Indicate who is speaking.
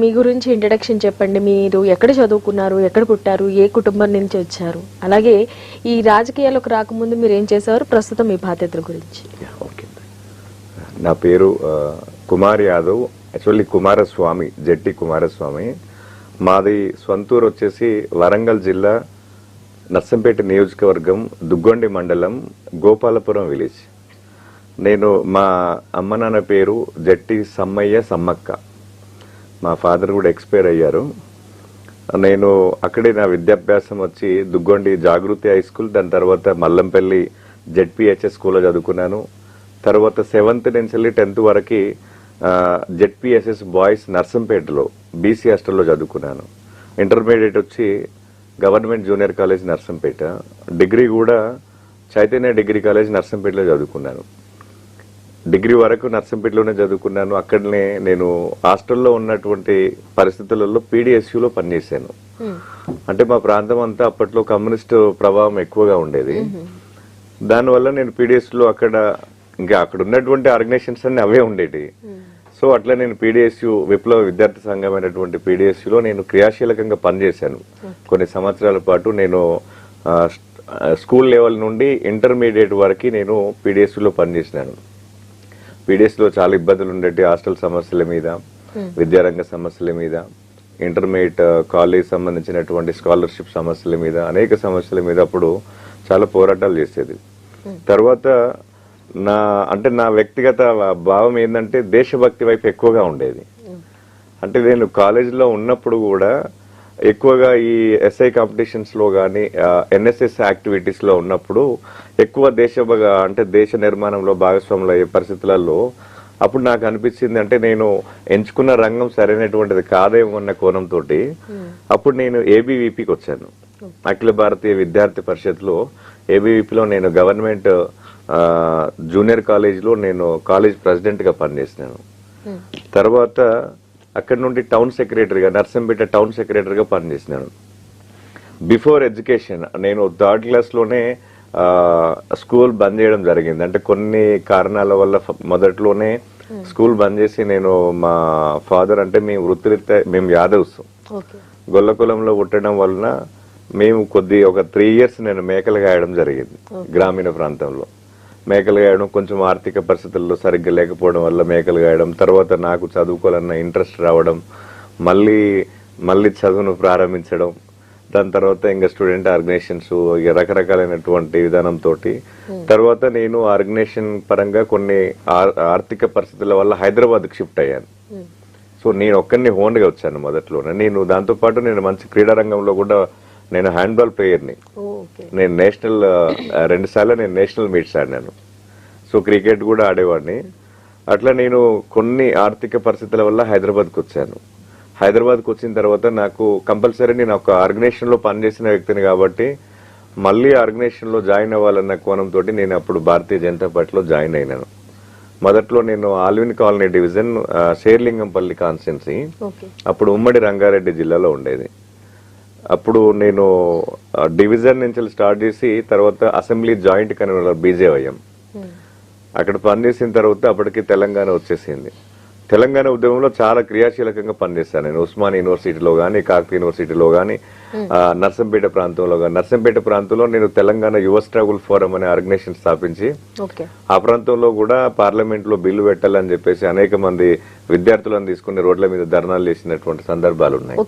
Speaker 1: మీ గురించి ఇంట్రడక్షన్ చెప్పండి. మీరు ఎక్కడ చదువుకున్నారు? ఎక్కడ పుట్టారు? ఏ కుటుంబం నుంచి వచ్చారు? అలాగే ఈ రాజకీయాలకు రాకముందు మీరు ఏం చేసేవారు? ప్రస్తుతం మీ బాధ్యతల గురించి.
Speaker 2: ఓకే నా పేరు కుమార్ యాదవ్. యాక్చువల్లీ కుమారస్వామి జట్టి కుమారస్వామి. మాది సొంతూరు వచ్చేసి వరంగల్ జిల్లా నర్సంపేట నియోజకవర్గం దుగ్గొండి మండలం గోపాలపురం విలేజ్. నేను మా అమ్మ నాన్న పేరు జట్టి సమ్మయ్య సమ్మక్క. మా ఫాదర్ కూడా ఎక్స్పైర్ అయ్యారు. నేను అక్కడే నా విద్యాభ్యాసం వచ్చి దుగ్గొండి జాగృతి హై స్కూల్ దాని తర్వాత మల్లంపల్లి జెడ్పిహెచ్ఎస్ స్కూల్లో చదువుకున్నాను. తర్వాత సెవెంత్ నుంచి వెళ్ళి టెన్త్ వరకు జెడ్పిఎస్ఎస్ బాయ్స్ నర్సంపేటలో బీసీ హాస్టల్లో చదువుకున్నాను. ఇంటర్మీడియట్ వచ్చి government junior college Narsampet. Degree కూడా చైతన్య డిగ్రీ కాలేజ్ నర్సంపేటలో చదువుకున్నాను. డిగ్రీ వరకు నర్సంపేటలోనే చదువుకున్నాను. అక్కడనే నేను హాస్టల్లో ఉన్నటువంటి పరిస్థితులలో పీడిఎస్యూలో పనిచేశాను. అంటే మా ప్రాంతం అంతా అప్పట్లో కమ్యూనిస్ట్ ప్రభావం ఎక్కువగా ఉండేది. దానివల్ల నేను పీడిఎస్లో అక్కడ ఇంకా అక్కడ ఉన్నటువంటి ఆర్గనైజేషన్స్ అన్ని అవే ఉండేవి సో అట్లా నేను పీడిఎస్యు విప్లవ విద్యార్థి సంఘమైనటువంటి PDSU లో నేను క్రియాశీలకంగా పనిచేశాను. కొన్ని సంవత్సరాల పాటు నేను స్కూల్ లెవెల్ నుండి ఇంటర్మీడియట్ వరకు నేను PDSU లో పనిచేసినాను. పీడిఎస్లో చాలా ఇబ్బందులు ఉండేవి హాస్టల్ సమస్యల మీద విద్యారంగ సమస్యల మీద ఇంటర్మీడియట్ కాలేజ్ సంబంధించినటువంటి స్కాలర్షిప్ సమస్యల మీద అనేక సమస్యల మీద అప్పుడు చాలా పోరాటాలు చేసేది. తర్వాత నా అంటే నా వ్యక్తిగత భావం ఏంటంటే దేశభక్తి వైపు ఎక్కువగా ఉండేది. అంటే నేను కాలేజీలో ఉన్నప్పుడు కూడా ఎక్కువగా ఈ ఎస్ఐ కాంపిటీషన్స్లో కానీ ఎన్ఎస్ఎస్ యాక్టివిటీస్లో ఉన్నప్పుడు ఎక్కువ దేశ అంటే దేశ నిర్మాణంలో భాగస్వాములు అయ్యే పరిస్థితులలో అప్పుడు నాకు అనిపించింది అంటే నేను ఎంచుకున్న రంగం సరైనటువంటిది కాదేమో అన్న కోణంతో అప్పుడు నేను ఏబీవీపీకి వచ్చాను. అఖిల భారతీయ విద్యార్థి పరిషత్లో ఏబీవీపీలో నేను గవర్నమెంట్ జూనియర్ కాలేజీలో నేను కాలేజ్ ప్రెసిడెంట్గా పనిచేసినాను తర్వాత అక్కడ నుండి టౌన్ సెక్రటరీగా నర్సంపేట టౌన్ సెక్రటరీగా పనిచేసినాను బిఫోర్ ఎడ్యుకేషన్ నేను థర్డ్ క్లాస్లోనే ఆ, స్కూల్ బంద్ చేయడం జరిగింది. అంటే కొన్ని కారణాల వల్ల మొదట్లోనే స్కూల్ బంద్ చేసి నేను మా ఫాదర్ అంటే మేము వృత్తిరీత్యా మేము యాదవ్స్. గొల్లకులంలో పుట్టడం వలన మేము కొద్ది ఒక త్రీ ఇయర్స్ నేను మేకలు గాయడం జరిగింది గ్రామీణ ప్రాంతంలో. మేకలు గాయడం కొంచెం ఆర్థిక పరిస్థితుల్లో సరిగ్గా లేకపోవడం వల్ల మేకలు గాయడం తర్వాత నాకు చదువుకోవాలన్న ఇంట్రెస్ట్ రావడం మళ్ళీ మళ్ళీ చదువును ప్రారంభించడం దాని తర్వాత ఇంకా స్టూడెంట్ ఆర్గనైజేషన్స్ రకరకాలైనటువంటి విధానంతో తర్వాత నేను ఆర్గనైజేషన్ పరంగా కొన్ని ఆర్- ఆర్థిక పరిస్థితుల వల్ల హైదరాబాద్ షిఫ్ట్ అయ్యాను. సో నేను ఒక్కరిని హోన్గా వచ్చాను మొదట్లోనే. నేను దాంతో పాటు నేను మంచి క్రీడా రంగంలో కూడా నేను హ్యాండ్బాల్ ప్లేయర్ని. నేను నేషనల్ రెండు సార్లు నేను నేషనల్ మీట్స్ ఆడినాను. సో క్రికెట్ కూడా ఆడేవాడిని. అట్లా నేను కొన్ని ఆర్థిక పరిస్థితుల వల్ల హైదరాబాద్కి వచ్చాను. హైదరాబాద్కి వచ్చిన తర్వాత నాకు కంపల్సరీ నేను ఒక ఆర్గనైజేషన్లో పనిచేసిన వ్యక్తిని కాబట్టి మళ్ళీ ఆర్గనైజేషన్లో జాయిన్ అవ్వాలన్న కోణంతో నేను అప్పుడు భారతీయ జనతా పార్టీలో జాయిన్ అయినాను. మొదట్లో నేను Allwyn colony division Serilingampally constituency
Speaker 1: okay
Speaker 2: అప్పుడు ఉమ్మడి రంగారెడ్డి జిల్లాలో ఉండేది. అప్పుడు నేను డివిజన్ నుంచి స్టార్ట్ చేసి తర్వాత అసెంబ్లీ జాయింట్ కన్వీనర్ బీజేవైఎం. అక్కడ పనిచేసిన తర్వాత అప్పటికి తెలంగాణ వచ్చేసింది. తెలంగాణ ఉద్యమంలో చాలా క్రియాశీలకంగా పనిచేశాను నేను. ఉస్మాన్ యూనివర్సిటీలో కానీ కాకతీయ యూనివర్సిటీలో కానీ నర్సంపేట ప్రాంతంలో కానీ నర్సంపేట ప్రాంతంలో నేను తెలంగాణ యువ స్ట్రగుల్ ఫోరం అనే ఆర్గనైజేషన్ స్థాపించి ఆ ప్రాంతంలో కూడా పార్లమెంట్లో బిల్లు పెట్టాలని చెప్పేసి అనేక మంది విద్యార్థులను తీసుకుని రోడ్ల మీద ధర్నాలు చేసినటువంటి సందర్భాలు ఉన్నాయి